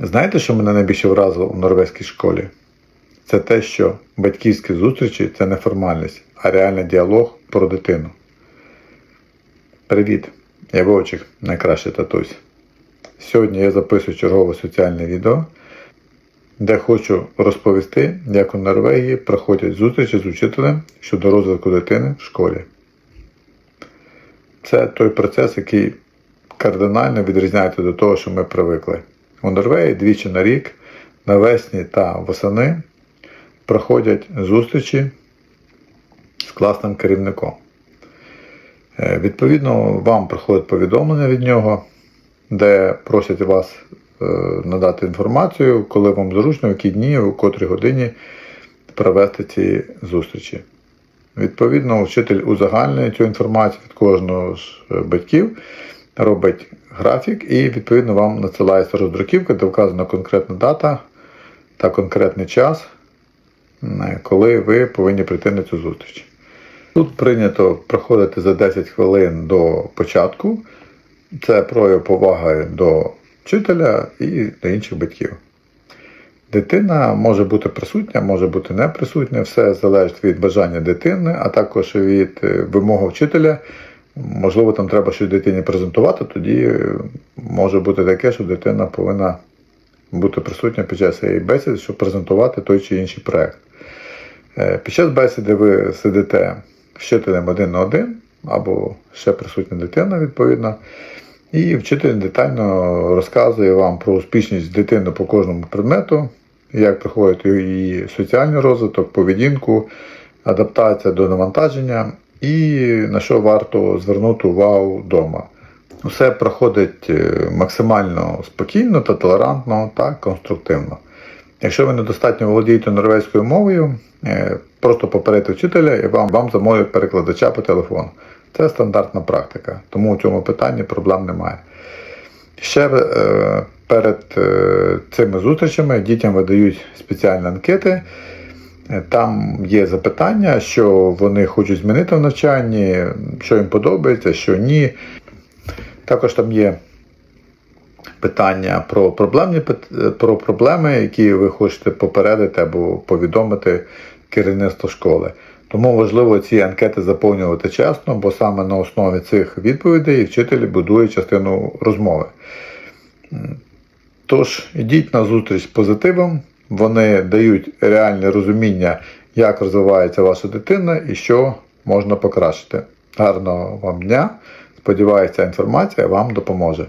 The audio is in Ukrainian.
Знаєте, що мене найбільше вразило у норвезькій школі? Це те, що батьківські зустрічі це не формальність, а реальний діалог про дитину. Привіт! Я Вовчик, найкращий татусь. Сьогодні я записую чергове соціальне відео, де хочу розповісти, як у Норвегії проходять зустрічі з учителем щодо розвитку дитини в школі. Це той процес, який кардинально відрізняється до того, що ми привикли. У Норвегії двічі на рік, навесні та восени, проходять зустрічі з класним керівником. Е, Відповідно, вам приходить повідомлення від нього, де просять вас е, надати інформацію, коли вам зручно, в які дні, у котрій годині провести ці зустрічі. Відповідно, вчитель узагальнює цю інформацію від кожного з е, батьків, робить графік і відповідно вам надсилається роздруківка, де вказана конкретна дата та конкретний час, коли ви повинні прийти на цю зустріч. Тут прийнято проходити за 10 хвилин до початку. Це прояв поваги до вчителя і до інших батьків. Дитина може бути присутня, може бути не присутня, все залежить від бажання дитини, а також від е, вимоги вчителя. Можливо, там треба щось дитині презентувати, тоді може бути таке, що дитина повинна бути присутня під час цієї бесіди, щоб презентувати той чи інший проект. Е, Під час бесіди ви сидите вчителем один на один, або ще присутня дитина, відповідно. І вчитель детально розказує вам про успішність дитини по кожному предмету, як проходить її соціальний розвиток, поведінку, адаптація до навантаження і на що варто звернути увагу вдома. Все проходить е, максимально спокійно та толерантно та конструктивно. Якщо ви недостатньо володієте норвезькою мовою, е, просто попередьте вчителя і вам, вам замовлять перекладача по телефону. Це стандартна практика, тому у цьому питанні проблем немає. Ще е, перед цими зустрічами дітям видають спеціальні анкети. Е, Там є запитання, що вони хочуть змінити в навчанні, що їм подобається, що ні. Також там є питання про проблемні про проблеми, які ви хочете попередити або повідомити керівництво школи. Тому важливо ці анкети заповнювати чесно, бо саме на основі цих відповідей вчитель будує частину розмови. Тож, йдіть на зустріч з позитивом, вони дають реальне розуміння, як розвивається ваша дитина і що можна покращити. Гарного вам дня! Сподіваюся, інформація вам допоможе.